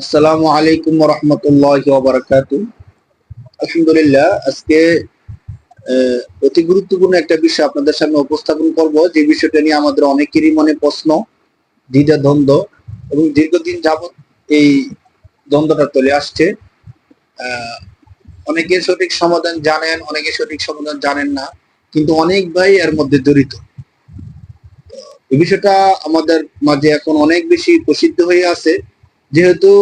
আসসালামু আলাইকুম রহমতুল্লাহ বারাকাতু আলহামদুলিল্লাহ, আজকে অতি গুরুত্বপূর্ণ একটা বিষয় আপনাদের সামনে উপস্থাপন করব, যে বিষয়টা নিয়ে আমাদের অনেকেরই মনে প্রশ্ন, দ্বিধা, দ্বন্দ্ব এবং দীর্ঘদিন যাবৎ এই দ্বন্দ্বটা চলে আসছে। অনেকে সঠিক সমাধান জানেন, অনেকে সঠিক সমাধান জানেন না, কিন্তু অনেক ভাই এর মধ্যে জড়িত। এই বিষয়টা আমাদের মাঝে এখন অনেক বেশি প্রসিদ্ধ হয়ে আছে। যেহেতু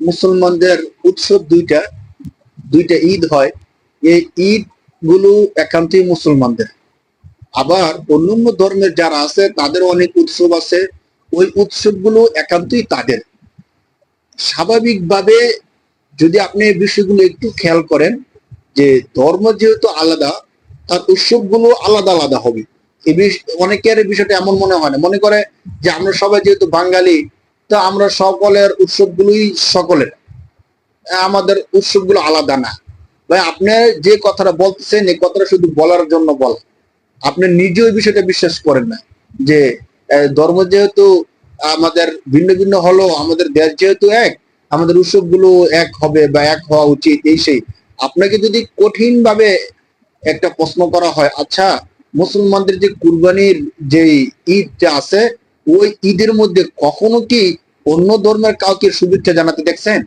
মুসলমানদের উৎসব দুইটা দুইটা ঈদ হয়, এই ঈদগুলো একান্তই মুসলমানদের। আবার অন্যান্য ধর্মের যারা আছে, তাদের অনেক উৎসব আছে, ওই উৎসবগুলো একান্তই তাদের। স্বাভাবিকভাবে যদি আপনি এই বিষয়গুলো একটু খেয়াল করেন, যে ধর্ম যেহেতু আলাদা, তার উৎসবগুলো আলাদা আলাদা হবে। এই অনেকের বিষয়টা এমন মনে হয় না। মনে করে যে আমরা সবাই যেহেতু বাঙালি তো আমরা সকলের উৎসবগুলোই সকলের। আমাদের উৎসবগুলো আলাদা না। ভাই, আপনি যে কথাটা বলতেছেন, এই কথাটা শুধু বলার জন্য বল। আপনি নিজে ওই বিষয়টা বিশ্বাস করেন না যে ধর্ম যেহেতু আমাদের ভিন্ন ভিন্ন হলো, আমাদের দেশ যেহেতু এক, আমাদের উৎসবগুলো এক হবে বা এক হওয়া উচিত, এই সেই। আপনাকে যদি কঠিন ভাবে একটা প্রশ্ন করা হয় আচ্ছা মুসলমানদের যে কুরবানির যে ঈদটা আছে ওই ঈদের মধ্যে কখনো কি অন্য ধর্মের কাউকে শুভেচ্ছা জানাতে দেখছেন?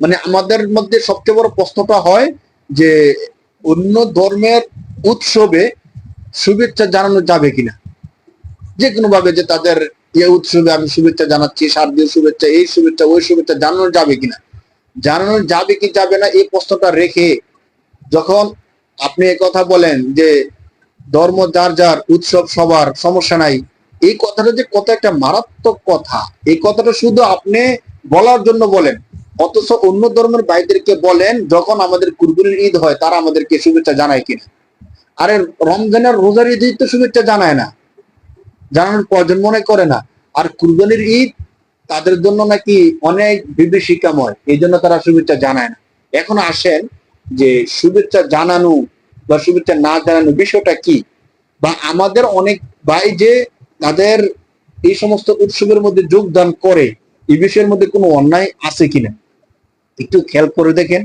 মানে আমাদের মধ্যে সবচেয়ে বড় প্রশ্নটা হয় যে অন্য ধর্মের উৎসবে শুভেচ্ছা জানানো যাবে কিনা? যে কোনো ভাবে যে তাদের ইয়ে উৎসবে আমি শুভেচ্ছা জানাচ্ছি, শারদীয় শুভেচ্ছা, এই শুভেচ্ছা, ওই শুভেচ্ছা জানানো যাবে কিনা? জানানো যাবে কি যাবে না, এই প্রশ্নটা রেখে যখন আপনি এ কথা বলেন যে ধর্ম যার যার উৎসব সবার, সমস্যা নাই এই কথাটা যে কত একটা মারাত্মক কথা, এই কথাটা শুধু আপনি বলার জন্য বলেন, অথচ অন্য ধর্মের ভাইদেরকে বলেন যখন আমাদের কুরবানির ঈদ হয়, তারা আমাদেরকে শুভেচ্ছা জানায় কিনা। আরে রমজানের রোজার ঈদ তো শুভেচ্ছা জানায় না। জানানোর প্রয়োজন মনে করে না। আর কুরবানির ঈদ তাদের জন্য নাকি অনেক বিভীষিকাময়, এই জন্য তারা শুভেচ্ছা জানায় না। এখন আসেন যে শুভেচ্ছা জানানো বা শুভেচ্ছা না জানানো বিষয়টা কি? বা আমাদের অনেক ভাই যে তাদের এই সমস্ত উৎসবের মধ্যে যোগদান করে এই বিষয়ের মধ্যে কোনো অন্যায় আছে কিনা? একটু খেয়াল করে দেখেন।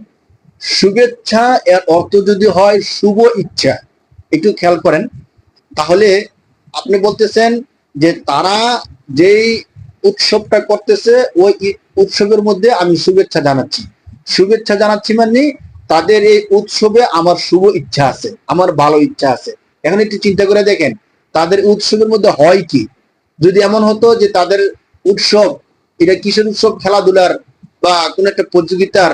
শুভেচ্ছা এর অর্থ যদি হয় শুভ ইচ্ছা। একটু খেয়াল করেন। তাহলে আপনি বলতেছেন যে তারা যেই উৎসবটা করতেছে, ওই উৎসবের মধ্যে আমি শুভেচ্ছা জানাচ্ছি। শুভেচ্ছা জানাচ্ছি মানে তাদের এই উৎসবে আমার শুভ ইচ্ছা আছে, আমার ভালো ইচ্ছা আছে। এখন একটু চিন্তা করে দেখেন। তাদের উৎসবের মধ্যে হয় কি? যদি এমন হতো যে তাদের উৎসব, এটা কিসের উৎসব? খেলাধুলার বা কোন একটা প্রতিযোগিতার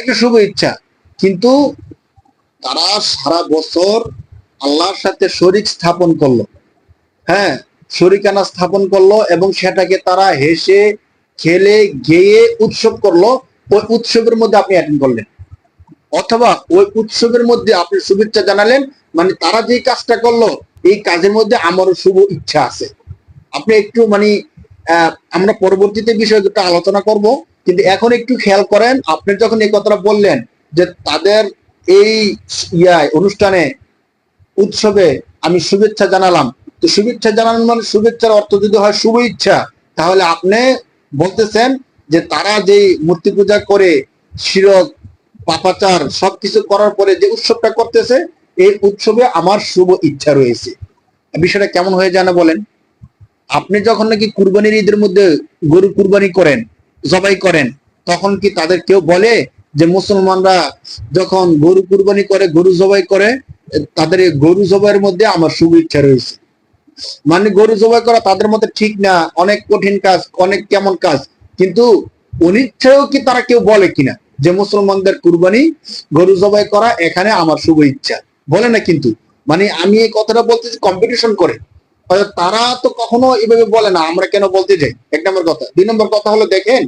একটা শুভ ইচ্ছা। কিন্তু তারা সারা বছর আল্লাহর সাথে শরিক স্থাপন করল। হ্যাঁ শরিকানা স্থাপন করল এবং সেটাকে তারা হেসে, খেলে, গেয়ে উৎসব করল। ওই উৎসবের মধ্যে আপনি অ্যাটেন্ড করলেন। অথবা ওই উৎসবের মধ্যে আপনি শুভেচ্ছা জানালেন। মানে তারা যে কাজটা করল এই কাজের মধ্যে আমারও শুভ ইচ্ছা আছে। আপনি একটু মানে আমরা পরবর্তীতে বিষয়টা আলোচনা করব, কিন্তু এখন একটু খেয়াল করেন, আপনি যখন এই কথাটা বললেন যে তাদের এই ইয়ায়, অনুষ্ঠানে, উৎসবে আমি শুভেচ্ছা জানালাম। তো শুভেচ্ছা জানানো মানে শুভেচ্ছার অর্থ যদি হয় শুভ ইচ্ছা, তাহলে আপনি বলতেছেন যে তারা যে মূর্তি পূজা করে শিরক পাপাচার সবকিছু করার পরে যে উৎসবটা করতেছে এই উৎসবে আমার শুভ ইচ্ছা রয়েছে। বিষয়টা কেমন হয়ে যায় না বলেন? আপনি যখন নাকি কুরবানির ঈদের মধ্যে গরু কুরবানি করেন, জবাই করেন, তখন কি তাদের কেউ বলে যে মুসলমানরা যখন গরু কুরবানি করে, গরু জবাই করে, তাদের গরু জবাইয়ের মধ্যে আমার শুভ ইচ্ছা রয়েছে। মানে গরু জবাই করা তাদের মধ্যে ঠিক না, অনেক কঠিন কাজ, অনেক কেমন কাজ, কিন্তু অনিচ্ছাও কি তারা কেউ বলে কিনা যে মুসলমানদের কুরবানি, গরু জবাই করা এখানে আমার শুভ ইচ্ছা। বলে না কিন্তু। মানে আমি এই কথাটা বলতেছি কম্পিটিশন করে। তারা তো কখনো এভাবে বলে না, আমরা কেন বলতে যাই? এক নম্বর কথা। দুই নম্বর কথা হলো, দেখেন,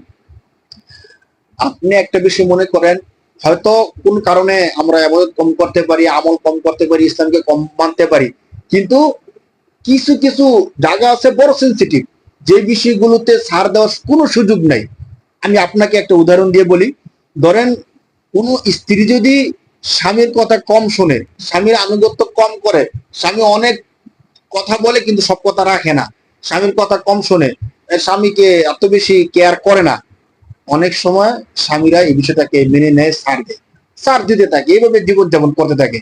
আপনি একটা বিষয় মনে করেন, হয়তো কোন কারণে আমরা আবাদত কম করতে পারি, আমল কম করতে পারি, ইসলামকে কম মানতে পারি, কিন্তু কিছু কিছু জায়গা আছে বড় সেন্সিটিভ যে বিষয়গুলোতে ছাড় দেওয়ার কোনো সুযোগ নাই। আমি আপনাকে একটা উদাহরণ দিয়ে বলি। ধরেন কোন স্ত্রী যদি স্বামীর কথা কম শোনে, স্বামীর আনুগত্য কম করে। স্বামী অনেক কথা বলে কিন্তু সব কথা রাখে না। স্বামীর কথা কম শোনে স্বামীকে এত বেশি কেয়ার করে না। অনেক সময় স্বামীরা এই বিষয়টাকে মেনে নেয়, সার দেয়। সার দিতে থাকে, এইভাবে জীবন যাপন করতে থাকে।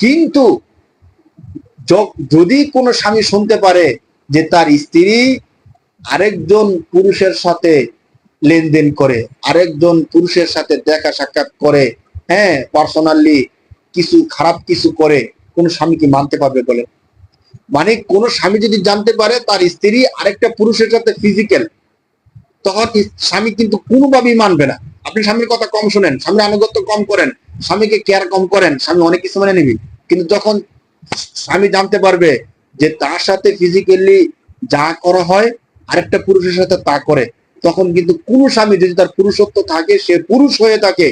কিন্তু যদি কোনো স্বামী শুনতে পারে যে তার স্ত্রী আরেকজন পুরুষের সাথে লেনদেন করে, আরেকজন পুরুষের সাথে দেখা সাক্ষাৎ করে হ্যাঁ পার্সোনালি কিছু খারাপ কিছু করে কোন স্বামীকে মানতে পারবে বলে। মানে কোন স্বামী যদি জানতে পারে তার স্ত্রী আরেকটা পুরুষের সাথে ফিজিক্যাল তখন স্বামী কিন্তু কোনোভাবেই মানবে না। আপনি স্বামীর কথা কম শুনেন, স্বামীর আনুগত্য কম করেন, স্বামীকে কেয়ার কম করেন, স্বামী অনেক কিছু মেনে নিবি। কিন্তু যখন স্বামী জানতে পারবে যে তার সাথে ফিজিক্যালি যা করা হয়, আরেকটা পুরুষের সাথে তা করে, তখন কিন্তু কোন স্বামী যদি তার পুরুষত্ব থাকে, সে পুরুষ হয়ে থাকে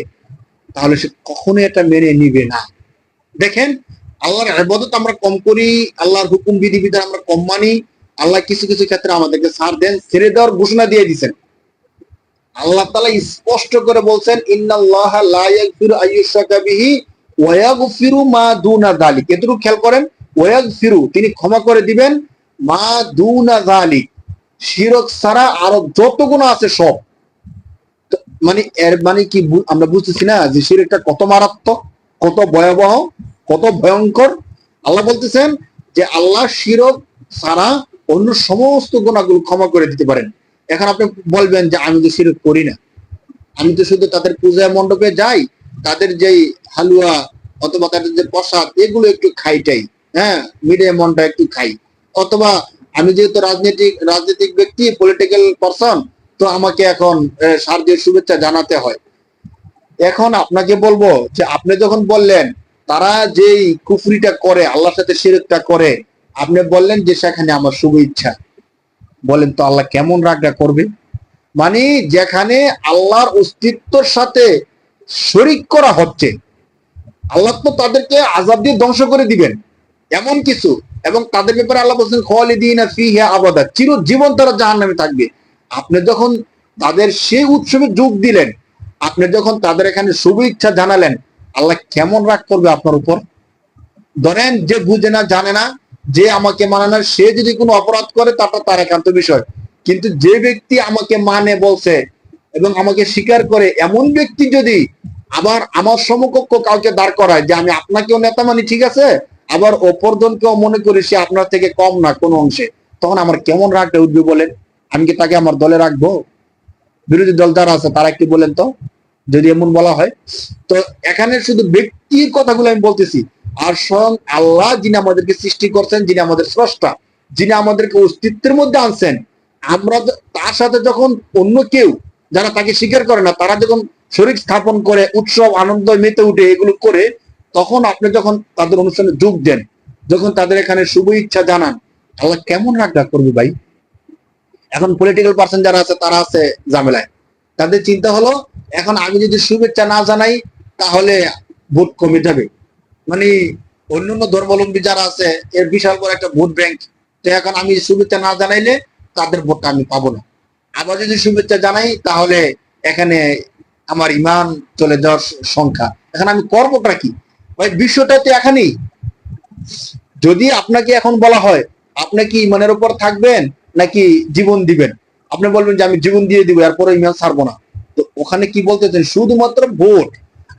তাহলে সে কখনো এটা মেনে নিবে না। দেখেন, আল্লাহর আবাদত আমরা কম করি, আল্লাহর হুকুম, বিধিবিধান আমরা কম মানি, আল্লাহ কিছু কিছু ক্ষেত্রে আমাদেরকে ছাড় দেন, ছেড়ে দেওয়ার ঘোষণা দিয়ে দিছেন। আল্লাহ তালা স্পষ্ট করে বলছেন মা দুনা খেয়াল করেন, ওয়া ইয়াগফিরু, তিনি ক্ষমা করে দিবেন মা দুনা যালিক। শিরক ছাড়া আরও যত গুনাহ আছে সব। মানে এর মানে কি আমরা বুঝতেছি না যে শিরকটা কত মারাত্মক, কত ভয়াবহ, কত ভয়ঙ্কর। আল্লাহ বলতেছেন যে আল্লাহ শিরক ছাড়া অন্য সমস্ত গুণাগুলো ক্ষমা করে দিতে পারেন। এখন আপনি বলবেন যে আমি তো শিরক করি না। আমি তো শুধু তাদের পূজা মণ্ডপে যাই, তাদের যেই হালুয়া অথবা তাদের যে প্রসাদ, এগুলো একটু খাইটাই হ্যাঁ মিডিয়া মনটা একটু খাই। অথবা আমি যেহেতু রাজনৈতিক রাজনৈতিক ব্যক্তি পলিটিক্যাল পারসন তো আমাকে এখন শারদীয় শুভেচ্ছা জানাতে হয়। এখন আপনাকে বলব যে, আপনি যখন বললেন, তারা যেই কুফরিটা করে, আল্লাহর সাথে শিরকটা করে, আপনি বললেন যে, সেখানে আমার শুভ ইচ্ছা। বলেন তো আল্লাহ কেমন রাগটা করবে? মানে যেখানে আল্লাহর অস্তিত্বর সাথে শরিক করা হচ্ছে, আল্লাহ তো তাদেরকে আজাব দিয়ে ধ্বংস করে দিবেন, এমন কিছু। এবং তাদের ব্যাপারে আল্লাহ বলছেন, খালিদিন ফিহা আবাদা। চিরজীবন তারা জাহান নামে থাকবে। আপনি যখন তাদের সেই উৎসবে যোগ দিলেন, আপনি যখন তাদের এখানে শুভ ইচ্ছা জানালেন, আল্লাহ কেমন রাগ করবে আপনার উপর? ধরেন যে বুঝে না, জানে না, যে আমাকে মানে না, সে যদি কোনো অপরাধ করে তাটা তার একান্ত বিষয়। কিন্তু যে ব্যক্তি আমাকে মানে বলছে এবং আমাকে স্বীকার করে, এমন ব্যক্তি যদি আবার আমার সমকক্ষ কাউকে দাঁড় করায় যে আমি আপনাকেও নেতা মানি, ঠিক আছে? আবার অপরজনকেও মনে করি সে আপনার থেকে কম না কোনো অংশে, তখন আমার কেমন রাগটা উঠবে বলেন? আমি কি তাকে আমার দলে রাখব? বিরোধী দল যারা আছে, তারা একটু বলেন তো, যদি এমন বলা হয়। তো এখানে শুধু ব্যক্তির কথাগুলো আমি বলতেছি। আর স্বয়ং আল্লাহ যিনি আমাদেরকে সৃষ্টি করছেন, যিনি আমাদের স্রষ্টা, যিনি আমাদেরকে অস্তিত্বের মধ্যে আনছেন, আমরা তার সাথে যখন অন্য কেউ যারা তাকে স্বীকার করে না, তারা যখন শরীর স্থাপন করে, উৎসব, আনন্দ, মেতে উঠে এগুলো করে, তখন আপনি যখন তাদের অনুষ্ঠানে যোগ দেন, যখন তাদের এখানে শুভ ইচ্ছা জানান, আল্লাহ কেমন রাগটা করবে ভাই? এখন পলিটিক্যাল পার্সন যারা আছে, তারা আছে ঝামেলায়। তাদের চিন্তা হলো, এখন আমি যদি শুভেচ্ছা না জানাই, তাহলে ভোট কমে যাবে। মানে অন্যান্য ধর্মাবলম্বী যারা আছে, এর বিশাল বড় একটা ভোট ব্যাংক। তো এখন আমি শুভেচ্ছা না জানাইলে তাদের ভোটটা আমি পাবো না। আবার যদি শুভেচ্ছা জানাই, তাহলে এখানে আমার ইমান চলে যাওয়ার সংখ্যা। এখন আমি করবোটা কি? ভাই বিষয়টা তো এখানেই। যদি আপনাকে এখন বলা হয়, আপনি কি ইমানের উপর থাকবেন? নাকি জীবন দিবেন? আপনি বলবেন যে আমি জীবন দিয়ে দিব, এরপরে ইমান ছাড়বো না। তো ওখানে কি বলতেছেন? শুধুমাত্র ভোট।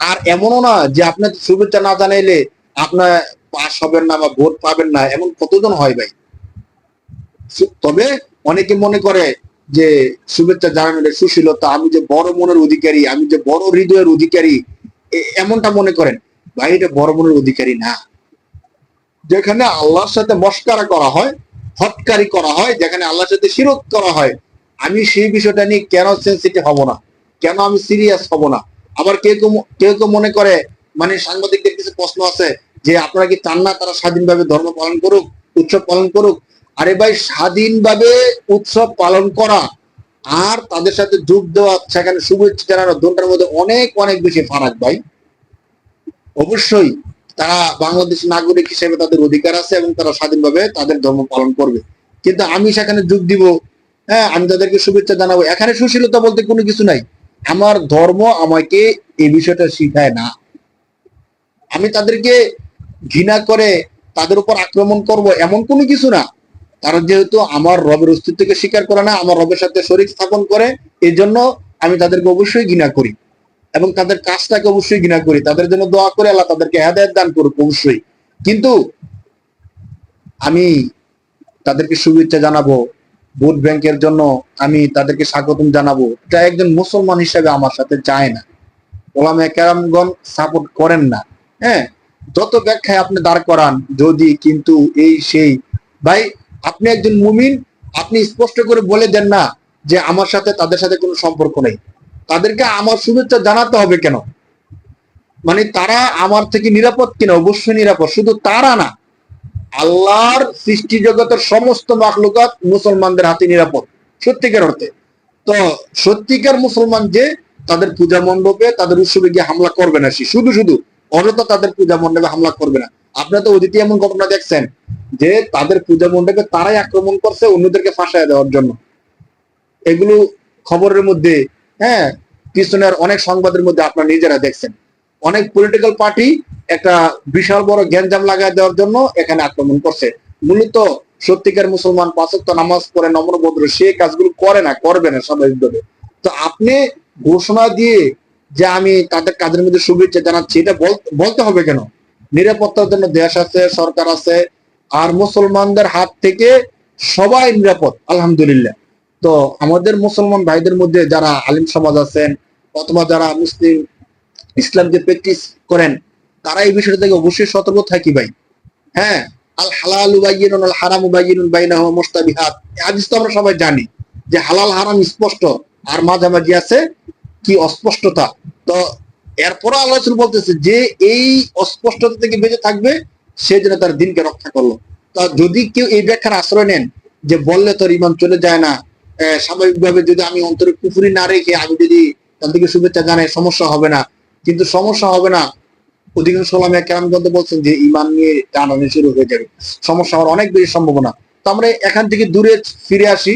আর এমনও না যে আপনার শুভেচ্ছা না জানাইলে আপনার পাস হবেন না বা ভোট পাবেন না, এমন কতজন হয় ভাই? তবে অনেকে মনে করে যে শুভেচ্ছা জানানোর সুশীলতা, আমি যে বড় মনের অধিকারী, আমি যে বড় হৃদয়ের অধিকারী এমনটা মনে করেন। ভাই, এটা বড় মনের অধিকারী না। যেখানে আল্লাহর সাথে মস্কারা করা হয় হটকারি করা হয়, যেখানে আল্লাহর সাথে শিরক করা হয়। আমি সেই বিষয়টা নিয়ে কেন সেন্সিটিভ হব না? কেন আমি সিরিয়াস হব না? আবার কেউ কেউ কেউ কেউ মনে করে মানে সাংবাদিকদের কিছু প্রশ্ন আছে যে, আপনারা কি চান না তারা স্বাধীনভাবে ধর্ম পালন করুক, উৎসব পালন করুক? আরে ভাই, স্বাধীনভাবে উৎসব পালন করা আর তাদের সাথে যোগ দেওয়া, সেখানে শুভেচ্ছা জানানো, দুটার মধ্যে অনেক অনেক বেশি ফারাক ভাই। অবশ্যই। তারা বাংলাদেশ নাগরিক হিসেবে তাদের অধিকার আছে এবং তারা স্বাধীনভাবে তাদের ধর্ম পালন করবে। কিন্তু আমি সেখানে যোগ দিব হ্যাঁ আমি তাদেরকে শুভেচ্ছা জানাব। এখানে সুশীলতা বলতে কোনো কিছু নাই। আমার ধর্ম আমাকে এই বিষয়টা শিখায় না। আমি তাদেরকে ঘৃণা করে তাদের উপর আক্রমণ করব এমন কোনো কিছু না। তারা যেহেতু আমার রবের অস্তিত্বকে স্বীকার করে না, আমার রবের সাথে শরীর স্থাপন করে এই জন্য আমি তাদেরকে অবশ্যই ঘৃণা করি। এবং তাদের কাজটাকে অবশ্যই ঘৃণা করি। তাদের জন্য দোয়া করে আল্লাহ তাদেরকে হেদায়ত দান করুক অবশ্যই। কিন্তু আমি তাদেরকে শুভেচ্ছা জানাব, ভোট ব্যাংকের জন্য আমি তাদেরকে স্বাগতম জানাব। এটা একজন মুসলমান হিসেবে আমার সাথে যায় না। ওলামে কেরামগণ সাপোর্ট করেন না। হ্যাঁ যত ব্যাখ্যায় আপনি দাঁড় করান, যদি কিন্তু এই সেই, ভাই, আপনি একজন মুমিন, আপনি স্পষ্ট করে বলে দেন না যে আমার সাথে তাদের সাথে কোনো সম্পর্ক নেই। তাদেরকে আমার শুভেচ্ছা জানাতে হবে কেন? মানে তারা আমার থেকে নিরাপদ কিনা? অবশ্যই নিরাপদ। শুধু তারা না, আল্লাহর সৃষ্টি জগতের সমস্ত মাখলুকাত মুসলমানদের হাতে নিরাপদ, সত্যিকার অর্থে। তো সত্যিকার মুসলমান যে তাদের পূজা মণ্ডপে তাদের উৎসবে গিয়ে হামলা করবে না সে। শুধু শুধু, অযথা তাদের পূজা মণ্ডপে হামলা করবে না। আপনারা তো অতীতে এমন ঘটনা দেখছেন যে তাদের পূজা মণ্ডপে তারাই আক্রমণ করছে অন্যদেরকে ফাঁসায় দেওয়ার জন্য। এগুলো খবরের মধ্যে হ্যাঁ পিছনের অনেক সংবাদের মধ্যে আপনারা নিজেরা দেখছেন। অনেক পলিটিক্যাল পার্টি একটা বিশাল বড় গ্যাঞ্জাম লাগাই দেওয়ার জন্য এখানে আক্রমণ করছে। মূলত সত্যিকার মুসলমান পাঁচক্ত নামাজ পড়ে নম্রভদ্র সে কাজগুলো করে না, করবে না স্বাভাবিকভাবে তো আপনি ঘোষণা দিয়ে যে আমি তাদের কাজের মধ্যে শুভেচ্ছা জানাচ্ছি, এটা বল- বলতে হবে কেন? নিরাপত্তার জন্য দেশ আছে, সরকার আছে, আর মুসলমানদের হাত থেকে সবাই নিরাপদ, আলহামদুলিল্লাহ। তো আমাদের মুসলমান ভাইদের মধ্যে যারা আলিম সমাজ আছেন অথবা যারা মুসলিম ইসলামকে প্র্যাকটিস করেন, তারা এই বিষয়টা থেকে অবশ্যই সতর্ক থাকি ভাই। হ্যাঁ আল হালাল উবাইয়িনুন আল হারাম উবাইয়িনুন বাইনাহুমা মুস্তাবিহাত হাদিস তো আমরা সবাই জানি যে হালাল, হারাম স্পষ্ট, আর মাঝামাঝি আছে কি অস্পষ্টতা। তো এরপরও আল্লাহ বলতেছে যে এই অস্পষ্টতা থেকে বেঁচে থাকবে, সে যেন তার দিনকে রক্ষা করল। তা যদি কেউ এই ব্যাখ্যার আশ্রয় নেন যে বললে তোর ইমান চলে যায় না স্বাভাবিকভাবে যদি আমি অন্তরে কুফুরি না রেখে আমি যদি তাদেরকে শুভেচ্ছা জানাই, সমস্যা হবে না। কিন্তু সমস্যা হবে না। অধিকাংশ সালামে কেরামগন্ধ বলছেন যে, ইমান নিয়ে টানানি শুরু হয়ে যাবে। সমস্যা হওয়ার অনেক বেশি সম্ভাবনা। তো আমরা এখান থেকে দূরে ফিরে আসি।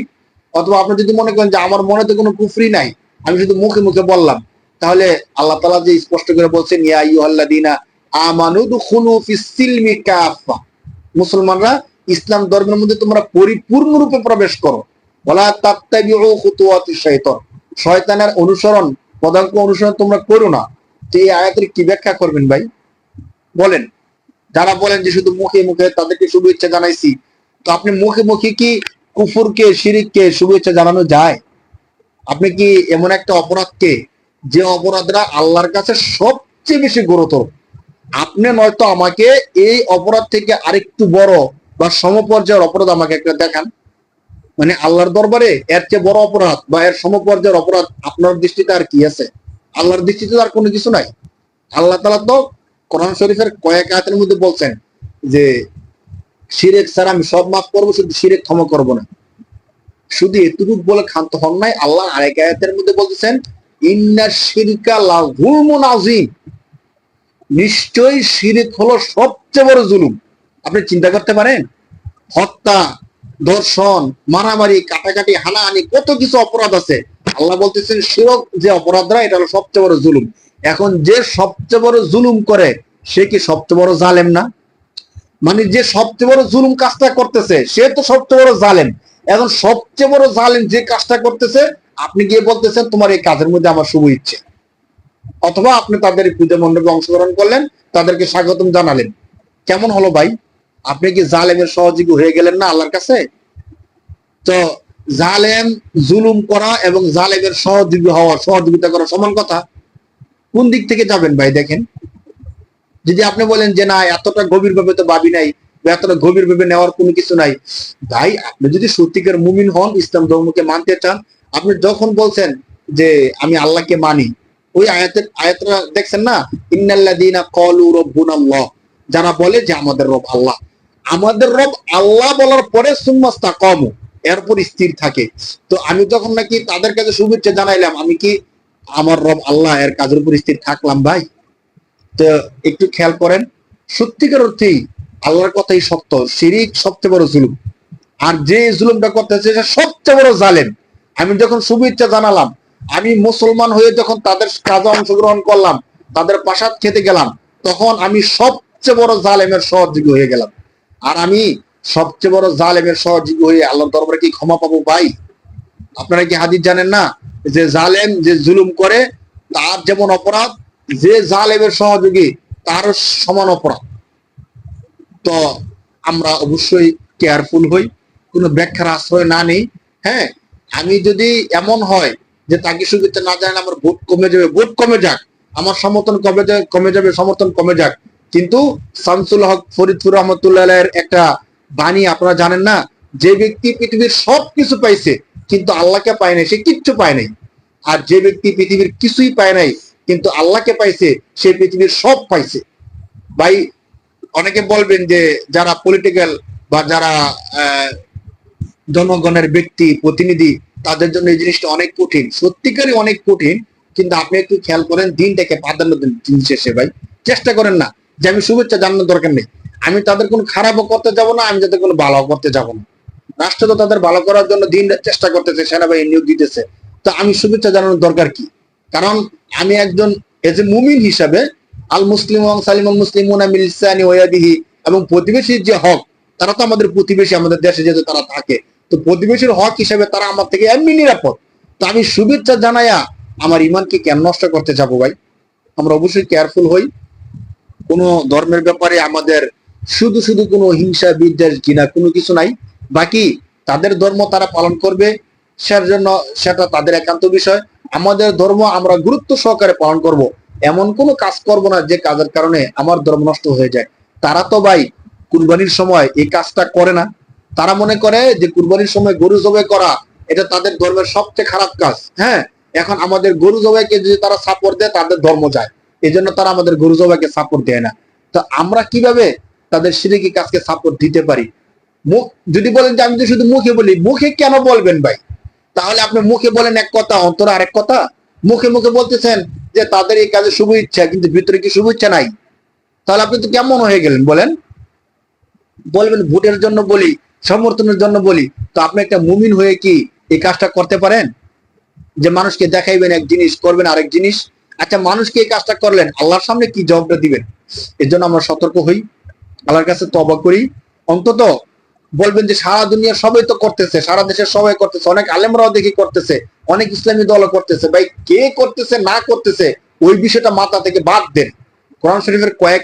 অথবা আপনি যদি মনে করেন যে, আমার মনে তো কোনো কুফরি নাই, আমি শুধু মুখে মুখে বললাম, তাহলে আল্লাহ তালা যে স্পষ্ট করে বলছেন, ইয়া আইয়ুহাল্লাযীনা আমানু দুখুলু ফিস সিলমি কাফা মুসলমানরা ইসলাম ধর্মের মধ্যে তোমরা পরিপূর্ণরূপে প্রবেশ করো। শয়তানের অনুসরণ, পদাঙ্ক অনুসরণ তোমরা করো না। তো এই আয়াতের কি ব্যাখ্যা করবেন ভাই? বলেন। যারা বলেন যে শুধু মুখে মুখে তাদেরকে শুভেচ্ছা জানাইছি, তো আপনি মুখে মুখে কি কুফুরকে, শিরিককে শুভেচ্ছা জানানো যায়? আপনি কি এমন একটা অপরাধকে, যে অপরাধরা আল্লাহর কাছে সবচেয়ে বেশি গুরুতর? আপনি নয়তো আমাকে এই অপরাধ থেকে আরেকটু বড় বা সমপর্যায়ের অপরাধ আমাকে একটা দেখান। মানে আল্লাহর দরবারে এর চেয়ে বড় অপরাধ বা এর সমপর্যায়ের অপরাধ আপনার দৃষ্টিতে আর কি আছে? আল্লাহর দৃষ্টিতে আর কোনো কিছু নাই। আল্লাহ তালা তো কোরআন শরীফের কয়েক আয়াতের মধ্যে বলছেন যে, শিরেক ছাড়া আমি সব মাফ করব, শুধু শিরেক ক্ষমা করব না। শুধু এতটুকু বলে ক্ষান্ত হন নাই, আল্লাহ আরেক আয়াতের মধ্যে বলতেছেন, ইন্না শিরকা লাহুলমুন আজিম নিশ্চয়ই শিরিক হলো সবচেয়ে বড় জুলুম। আপনি চিন্তা করতে পারেন, হত্যা ধর্ষণ মারামারি, কাটাকাটি, হানাহানি, কত কিছু অপরাধ আছে। আল্লাহ বলতেছেন শিরক যে অপরাধরা, এটা হলো সবচেয়ে বড় জুলুম। এখন যে সবচেয়ে বড় জুলুম করে, সে কি সবচেয়ে বড় জালেম না? মানে যে সবচেয়ে বড় জুলুম কাজটা করতেছে, সে তো সবচেয়ে বড় জালেম। এখন সবচেয়ে বড় জালেম যে কাজটা করতেছে, আপনি গিয়ে বলতেছেন, তোমার এই কাজের মধ্যে আমার শুভ ইচ্ছে। অথবা আপনি তাদের পূজা মণ্ডপে অংশগ্রহণ করলেন, তাদেরকে স্বাগতম জানালেন। কেমন হলো ভাই? আপনি কি জালেমের সহযোগী হয়ে গেলেন না আল্লাহর কাছে? তো জালেম জুলুম করা এবং জালেমের সহযোগী হওয়া, সহযোগিতা করা সমান কথা। কোন দিক থেকে যাবেন ভাই, দেখেন? যদি আপনি বলেন যে না, এতটা গভীর ভাবে তো ভাবি নাই এতটা গভীর ভাবে নেওয়ার কোনো কিছু নাই। ভাই, আপনি যদি সত্যিকার মুমিন হন, ইসলাম ধর্মকে মানতে চান, আপনি যখন বলছেন যে আমি আল্লাহকে মানি, ওই আয়াতের আয়াতটা দেখছেন না? ক্বালু রাব্বুনাল্লাহ। যারা বলে যে আমাদের রব আল্লাহ। আমাদের রব আল্লাহ বলার পরে সুম্মাস্তা কম এরপর স্থির থাকে। তো আমি যখন নাকি তাদের কাছে শুভেচ্ছা জানাইলাম, আমি কি আমার রব আল্লাহ এর কাজের উপর স্থির থাকলাম ভাই? তো একটু খেয়াল করেন, সত্যিকার অর্থেই আল্লাহর কথাই সত্য, শিরিক সবচেয়ে বড় জুলুম। আর যে জুলুমটা করতেছে, সে সবচেয়ে বড় জালেম। আমি যখন শুভেচ্ছা জানালাম, আমি মুসলমান হয়ে যখন তাদের কাজে অংশগ্রহণ করলাম, তাদের পাশাত খেতে গেলাম, তখন আমি সবচেয়ে বড় জালেমের সহযোগী হয়ে গেলাম। আর আমি সবচেয়ে বড় জালেমের সহযোগী হয়ে আল্লাহর দরবারে কি ক্ষমা পাবো ভাই? আপনারা কি হাদিস জানেন না? যে জালেম যে জুলুম করে, তার যেমন অপরাধ, যে জালেমের সহযোগী, তারও সমান অপরাধ। তো আমরা অবশ্যই কেয়ারফুল হই, কোনো ব্যাখ্যার আশ্রয় না নেই। হ্যাঁ আমি যদি এমন হয় যে তাকে শুভেচ্ছা না জানেন, আমার ভোট কমে যাবে ভোট কমে যাক। আমার সমর্থন কমে যাবে কমে যাবে, সমর্থন কমে যাক। কিন্তু শামসুল হক ফরিদপুর রহমতুল্লাহ একটা বাণী আপনারা জানেন না, যে ব্যক্তি পৃথিবীর সব কিছু পাইছে, কিন্তু আল্লাহকে পায় নাই, সে কিচ্ছু পায় নাই। আর যে ব্যক্তি পৃথিবীর কিছুই পায় নাই, কিন্তু আল্লাহকে পাইছে, সে পৃথিবীর সব পাইছে। ভাই, অনেকে বলবেন যে যারা পলিটিক্যাল বা যারা জনগণের ব্যক্তি, প্রতিনিধি, তাদের জন্য এই জিনিসটা অনেক কঠিন। সত্যিকারই অনেক কঠিন, কিন্তু আপনি একটু খেয়াল করেন, দিনটাকে প্রাধান্য দিন শেষে, ভাই। চেষ্টা করেন না। যে আমি শুভেচ্ছা জানানোর দরকার নেই। আমি তাদের কোনো খারাপও করতে যাব না, আমি যাদের কোনো ভালো করতে যাব না। রাষ্ট্র তো তাদের ভালো করার জন্য দিন চেষ্টা করতেছে, সেনাবাহিনী নিয়োগ দিতেছে। তো আমি শুভেচ্ছা জানানোর দরকার কি? কারণ আমি একজন এজ এ মুমিন হিসাবে আল মুসলিম সালিমুল মুসলিমুনা মিলসানি ওয়াদিহি এবং প্রতিবেশীর যে হক, তারা তো আমাদের প্রতিবেশী, আমাদের দেশে যেহেতু তারা থাকে। তো প্রতিবেশীর হক হিসেবে তারা আমার থেকে এমনি নিরাপদ। তো আমি শুভেচ্ছা জানাইয়া আমার ইমানকে কেন নষ্ট করতে যাব ভাই? আমরা অবশ্যই কেয়ারফুল হই। কোনো ধর্মের ব্যাপারে আমাদের শুধু শুধু কোনো হিংসা, বিদ্বেষ কিনা কোনো কিছু নাই। বাকি তাদের ধর্ম তারা পালন করবে, সের জন্য সেটা তাদের একান্ত বিষয়। আমাদের ধর্ম আমরা গুরুত্ব সহকারে পালন করব। এমন কোনো কাজ করব না যে কাজের কারণে আমার ধর্ম নষ্ট হয়ে যায়। তারা তো ভাই কুরবানির সময় এই কাজটা করে না। তারা মনে করে যে কুরবানির সময় গরু জবাই করা, এটা তাদের ধর্মের সবচেয়ে খারাপ কাজ। হ্যাঁ এখন আমাদের গরু জবাইকে যদি তারা সাপোর্ট দেয়, তাদের ধর্ম যায়। এই জন্য তারা আমাদের গরু সাপোর্ট দেয় না। তো আমরা কীভাবে তাদের সিরিকি কাজকে সাপোর্ট দিতে পারি? মুখ, যদি বলেন যে আমি তো শুধু মুখে বলি, মুখে কেন বলবেন ভাই? তাহলে আপনি মুখে বলেন এক কথা, অন্তরে আরেক কথা। মুখে মুখে বলতেছেন যে তাদের এই কাজে শুভ ইচ্ছা, কিন্তু ভিতরে কি শুভ ইচ্ছা নাই? তাহলে আপনি তো কেমন হয়ে গেলেন বলেন? বলবেন ভোটের জন্য বলি, সমর্থনের জন্য বলি। তো আপনি একটা মুমিন হয়ে কি এই কাজটা করতে পারেন? যে মানুষকে দেখাইবেন এক জিনিস, করবেন আরেক জিনিস। আচ্ছা মানুষকে এই কাজটা করলেন? আল্লাহর সামনে কি জবাবটা দিবেন? এর জন্য আমরা সতর্ক হই, আল্লাহর কাছে তবা করি। অন্তত বলবেন যে সারা দুনিয়ার সবাই তো করতেছে, সারা দেশের সবাই করতেছে, অনেক আলেমরাও দেখি করতেছে, অনেক ইসলামী দলও করতেছে। ভাই, কে করতেছে, না করতেছে, ওই বিষয়টা মাথা থেকে বাদ দেন। কোরআন শরীফের কয়েক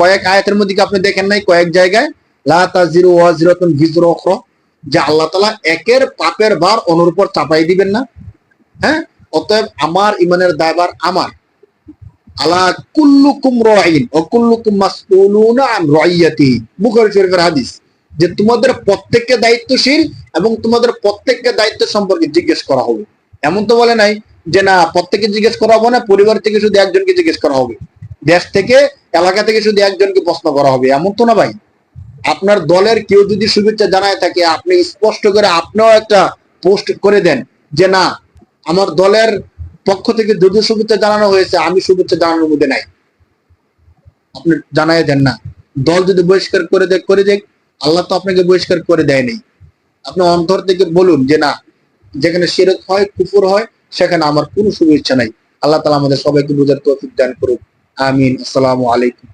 কয়েক আয়াতের মধ্যে কি আপনি দেখেন নাই? কয়েক জায়গায়, লা তাজিরু ওয়াজিরাতুন ভিজরু উখরা, যে আল্লাহ তাআলা একের পাপের ভার অন্যর উপর চাপাই দিবেন না। হ্যাঁ? অতএব আমার ইমানের দায়বার আমার। আলা কুল্লুকুম রাইন, ও কুল্লুকুম মাসউলুনা আন রাইয়াতি। বুখারী শরীফের হাদিস, যে তোমাদের প্রত্যেককে দায়িত্বশীল এবং তোমাদের প্রত্যেককে দায়িত্ব সম্পর্কে জিজ্ঞেস করা হবে। এমন তো বলে নাই যে না প্রত্যেকে জিজ্ঞেস করা হবে না, পরিবার থেকে শুধু একজনকে জিজ্ঞেস করা হবে। দেশ থেকে, এলাকা থেকে শুধু একজনকে প্রশ্ন করা হবে, এমন তো না ভাই? আপনার দলের কেউ যদি শুভেচ্ছা জানায় থাকে, আপনি স্পষ্ট করে আপনিও একটা পোস্ট করে দেন যে না আমার দলের পক্ষ থেকে যদি শুভেচ্ছা জানানো হয়েছে, আমি শুভেচ্ছা জানানোর মধ্যে নাই। আপনি জানাই দেন না। দল যদি বহিষ্কার করে দেয়, করে দেখ আল্লাহ তো আপনাকে বহিষ্কার করে দেয়নি আপনি অন্তর থেকে বলুন যে, না, যেখানে শিরক হয়, কুফুর হয়, সেখানে আমার কোনো শুভেচ্ছা নাই। আল্লাহ তালা আমাদের সবাইকে বোঝার তৌফিক দান করুক। আমিন। আসসালামু আলাইকুম।